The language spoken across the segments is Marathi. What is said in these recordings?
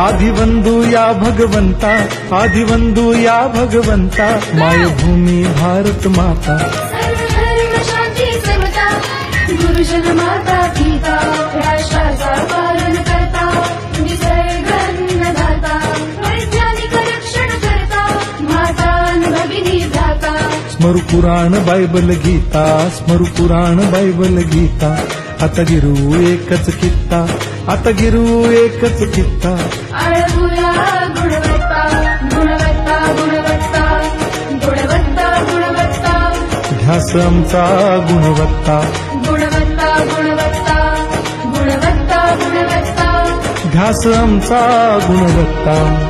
आदिवंदू या भगवंता आदिवंदू या भगवंता मायभूमी भारत माता। गुरुजन माता पिता राष्ट्राचा पालन करता निसर्ग अन्नदाता वैज्ञानिक रक्षण करता माता अन् भगिनी भ्राता। स्मरु पुराण बायबल गीता स्मरु पुराण बायबल गीता। आता गिरू एकच कित्ता आता गिरू एकच कित्ता. ध्यास आमचा गुणवत्ता. ध्यास आमचा गुणवत्ता.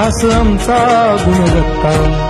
ध्यास आमचा गुणवत्ता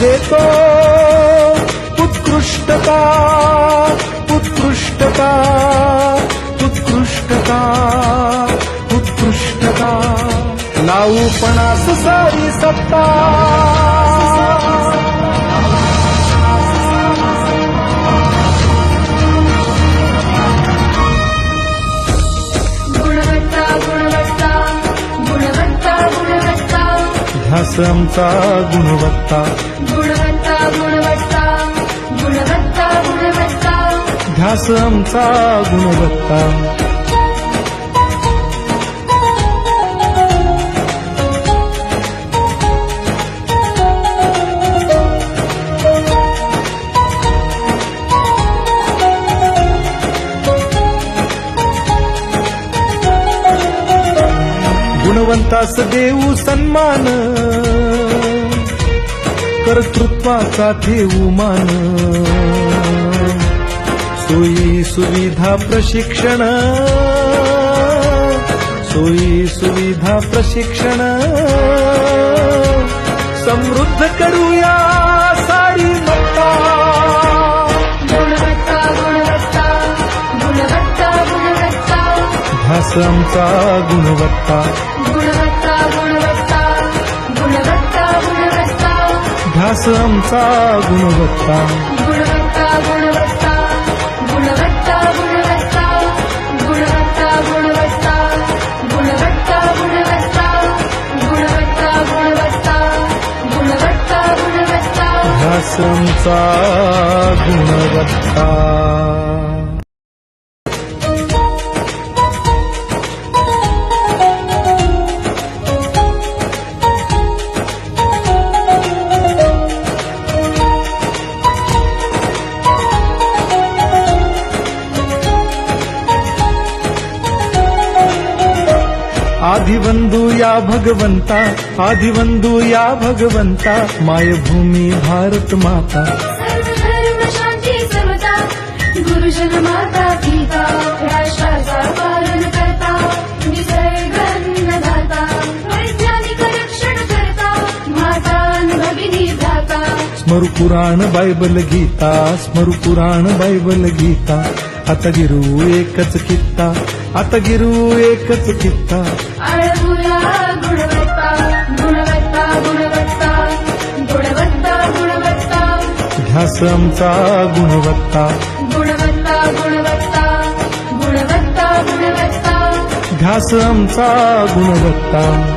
देतो. उत्कृष्टता उत्कृष्टता उत्कृष्टता उत्कृष्टता. नाऊ पणास सारी सत्ता ध्यास गुणवत्ता. गुणवत्ता गुणवत्ता गुणवत्ता. गुणवत्ता ध्यास आमचा गुणवत्ता. गुणवंतास देऊ सन्मान. कर्तृत्वासाठी मान. सोयी सुविधा प्रशिक्षण. सोयी सुविधा प्रशिक्षण. समृद्ध करूया सारी मत्ता. गुणवत्ता गुणवत्ता आमचा गुणवत्ता. ध्यास आमचा गुणवत्ता गुणवत्ता गुणवत्ता गुणवत्ता गुणवत्ता गुणवत्ता गुणवत्ता गुणवत्ता गुणवत्ता गुणवत्ता गुणवत्ता गुणवत्ता गुणवत्ता ध्यास आमचा गुणवत्ता आदिवंदू या भगवंता आदिवंदू या भगवंता मायभूमी भारत माता। शांती समता गुरुजन माता पिता राष्ट्राचा पालन करता निसर्गन्नदाता वैज्ञानिक रक्षण करता माता अन् भगिनी भ्राता। स्मरु पुराण बायबल गीता स्मरु पुराण बायबल गीता। आता गिरू एकच कित्ता आता गिरू एकच कित्ता. अळगुया गुणवत्ता गुणवत्ता गुणवत्ता गुणवत्ता गुणवत्ता. ध्यास आमचा गुणवत्ता. गुणवत्ता गुणवत्ता गुणवत्ता गुणवत्ता. ध्यास आमचा गुणवत्ता.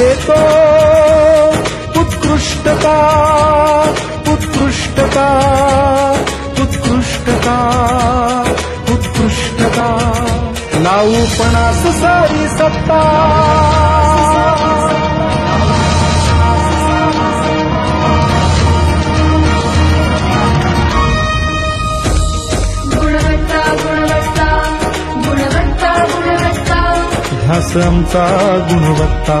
देतो उत्कृष्टता उत्कृष्टता उत्कृष्टता उत्कृष्टता. लावू पणास सारी सत्ता. ध्यास आमचा गुणवत्ता गुणवत्ता.